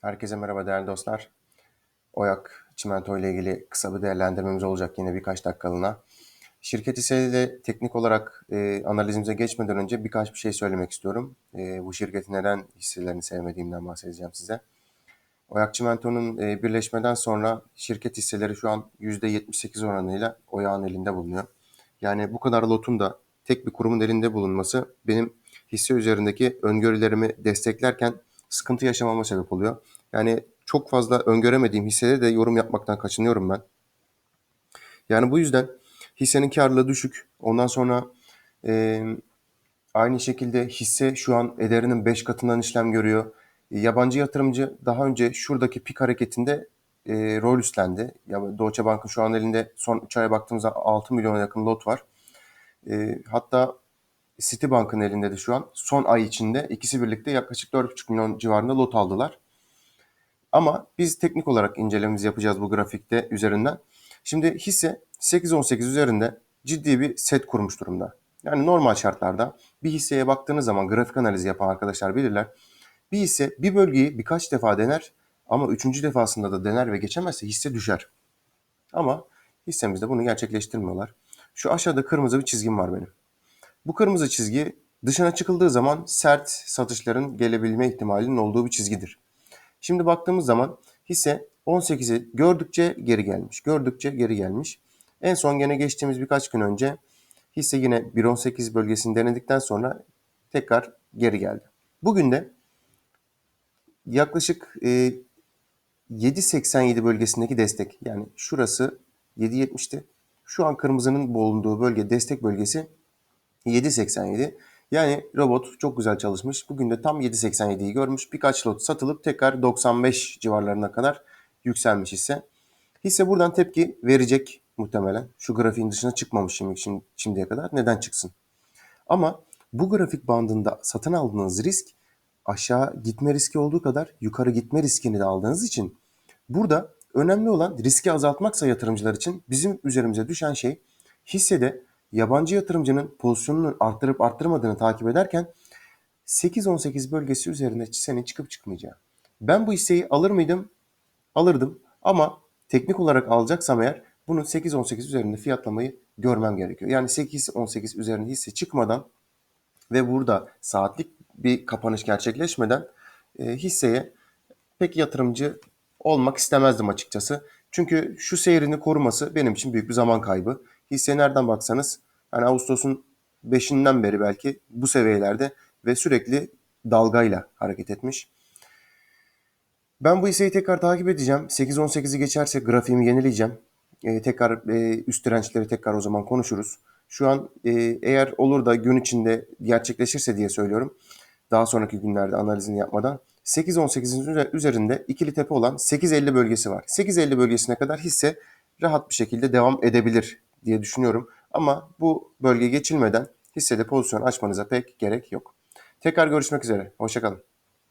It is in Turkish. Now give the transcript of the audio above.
Herkese merhaba değerli dostlar. Oyak Çimento ile ilgili kısa bir değerlendirmemiz olacak yine birkaç dakikalığına. Şirket hisseyle teknik olarak e, analizimize geçmeden önce birkaç bir şey söylemek istiyorum. E, bu şirketi neden hisselerini sevmediğimden bahsedeceğim size. Oyak Çimento'nun e, birleşmeden sonra şirket hisseleri şu an %78 oranıyla Oyak'ın elinde bulunuyor. Yani bu kadar lotun da tek bir kurumun elinde bulunması benim hisse üzerindeki öngörülerimi desteklerken sıkıntı yaşamama sebep oluyor. Yani çok fazla öngöremediğim hissede de yorum yapmaktan kaçınıyorum ben. Yani bu yüzden hissenin karlılığı düşük. Ondan sonra e, aynı şekilde hisse şu an ederinin 5 katından işlem görüyor. E, yabancı yatırımcı daha önce şuradaki pik hareketinde e, rol üstlendi. Ya Deutsche Bank'ın şu an elinde son 3 aya baktığımızda 6 milyona yakın lot var. E, hatta Citibank'ın elinde de şu an son ay içinde ikisi birlikte yaklaşık 4,5 milyon civarında lot aldılar. Ama biz teknik olarak incelememizi yapacağız bu grafikte üzerinden. Şimdi hisse 8-18 üzerinde ciddi bir set kurmuş durumda. Yani normal şartlarda bir hisseye baktığınız zaman grafik analizi yapan arkadaşlar bilirler. Bir hisse bir bölgeyi birkaç defa dener ama üçüncü defasında da dener ve geçemezse hisse düşer. Ama hissemizde bunu gerçekleştirmiyorlar. Şu aşağıda kırmızı bir çizgim var benim. Bu kırmızı çizgi dışına çıkıldığı zaman sert satışların gelebilme ihtimalinin olduğu bir çizgidir. Şimdi baktığımız zaman hisse 18'i gördükçe geri gelmiş. Gördükçe geri gelmiş. En son gene geçtiğimiz birkaç gün önce hisse yine 1.18 bölgesini denedikten sonra tekrar geri geldi. Bugün de yaklaşık e, 7.87 bölgesindeki destek yani şurası 7.70'ti. Şu an kırmızının bulunduğu bölge destek bölgesi 7.87. Yani robot çok güzel çalışmış. Bugün de tam 7.87'yi görmüş. Birkaç lot satılıp tekrar 95 civarlarına kadar yükselmiş hisse. Hisse buradan tepki verecek muhtemelen. Şu grafiğin dışına çıkmamış şimdi, şimdiye kadar. Neden çıksın? Ama bu grafik bandında satın aldığınız risk aşağı gitme riski olduğu kadar yukarı gitme riskini de aldığınız için burada önemli olan riski azaltmaksa yatırımcılar için bizim üzerimize düşen şey hissede yabancı yatırımcının pozisyonunu arttırıp arttırmadığını takip ederken 8-18 bölgesi üzerinde senin çıkıp çıkmayacağı. Ben bu hisseyi alır mıydım? Alırdım ama teknik olarak alacaksam eğer bunun 8-18 üzerinde fiyatlamayı görmem gerekiyor. Yani 8-18 üzerinde hisse çıkmadan ve burada saatlik bir kapanış gerçekleşmeden e, hisseye pek yatırımcı olmak istemezdim açıkçası. Çünkü şu seyrini koruması benim için büyük bir zaman kaybı. Hisse nereden baksanız hani Ağustos'un 5'inden beri belki bu seviyelerde ve sürekli dalgayla hareket etmiş. Ben bu hisseyi tekrar takip edeceğim. 8-18'i geçerse grafiğimi yenileyeceğim. Ee, tekrar e, üst dirençleri tekrar o zaman konuşuruz. Şu an e, eğer olur da gün içinde gerçekleşirse diye söylüyorum. Daha sonraki günlerde analizini yapmadan 8-18'in üzerinde ikili tepe olan 8.50 bölgesi var. 8.50 bölgesine kadar hisse rahat bir şekilde devam edebilir diye düşünüyorum. Ama bu bölge geçilmeden hissede pozisyon açmanıza pek gerek yok. Tekrar görüşmek üzere. Hoşçakalın.